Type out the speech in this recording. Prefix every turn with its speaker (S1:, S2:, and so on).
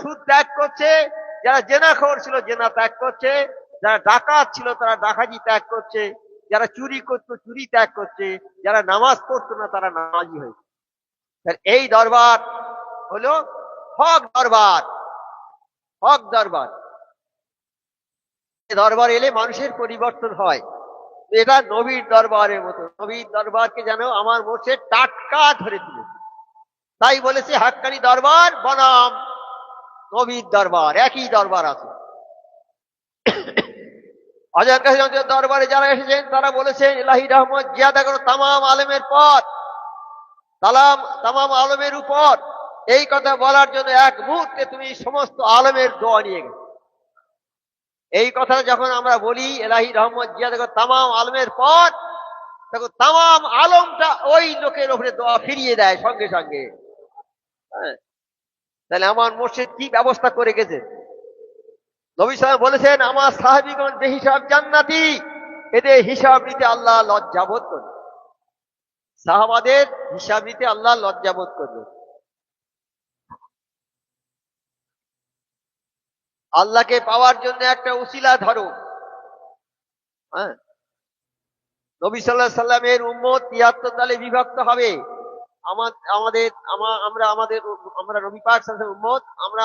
S1: সুদ ত্যাগ করছে, যারা জেনাখোর ছিল জেনা ত্যাগ করছে, যারা ডাকাত ছিল তারা ডাকাতি ত্যাগ করছে, যারা চুরি করতো চুরি ত্যাগ করছে, যারা নামাজ পড়তো না তারা নামাজি হয়েছে। এই দরবার হলো হক দরবার হক দরবার। দরবার এলে মানুষের পরিবর্তন হয়। এটা নবীর দরবারের মতো। নবীর দরবারকে যেন আমার মোর্শে টাটকা ধরে তুলেছে। তাই বলেছে, হাক্কানি দরবার বনাম। নবীর দরবার, একই দরবার আছে। অজান কাছে দরবারে যারা এসেছেন, তারা বলেছেন, ইলাহি রহমত, জিয়াদা করো তামাম আলেমের পর তালাম তামাম আলমের উপর। এই কথা বলার জন্য এক মুহূর্তে তুমি সমস্ত আলমের দোয়া নিয়ে গেছো এই কথা যখন আমরা বলি এলাহি রহমত জিয়া দেখো তামাম আলমের পর দেখো তামাম আলমটা ওই লোকের ওপরে দোয়া ফিরিয়ে দেয় সঙ্গে সঙ্গে। হ্যাঁ। তাহলে আমার মসজিদ কি ব্যবস্থা করে গেছে? নবী সাহেব বলেছেন, আমার সাহাবিগণ বেহিসাব জান্নাতি, এদের হিসাব নিতে আল্লাহ লজ্জাবোধ করবে। সাহাবাদের হিসাব নিতে আল্লাহ লজ্জাবোধ করবে। আল্লাহকে পাওয়ার জন্য একটা উসিলা ধরো। হ্যাঁ? নবী সাল্লাহ সাল্লামের উম্মত তিয়াত্তর দলে বিভক্ত হবে। আমাদের আমা- আমরা আমাদের আমরা আলাইহি উম্মত আমরা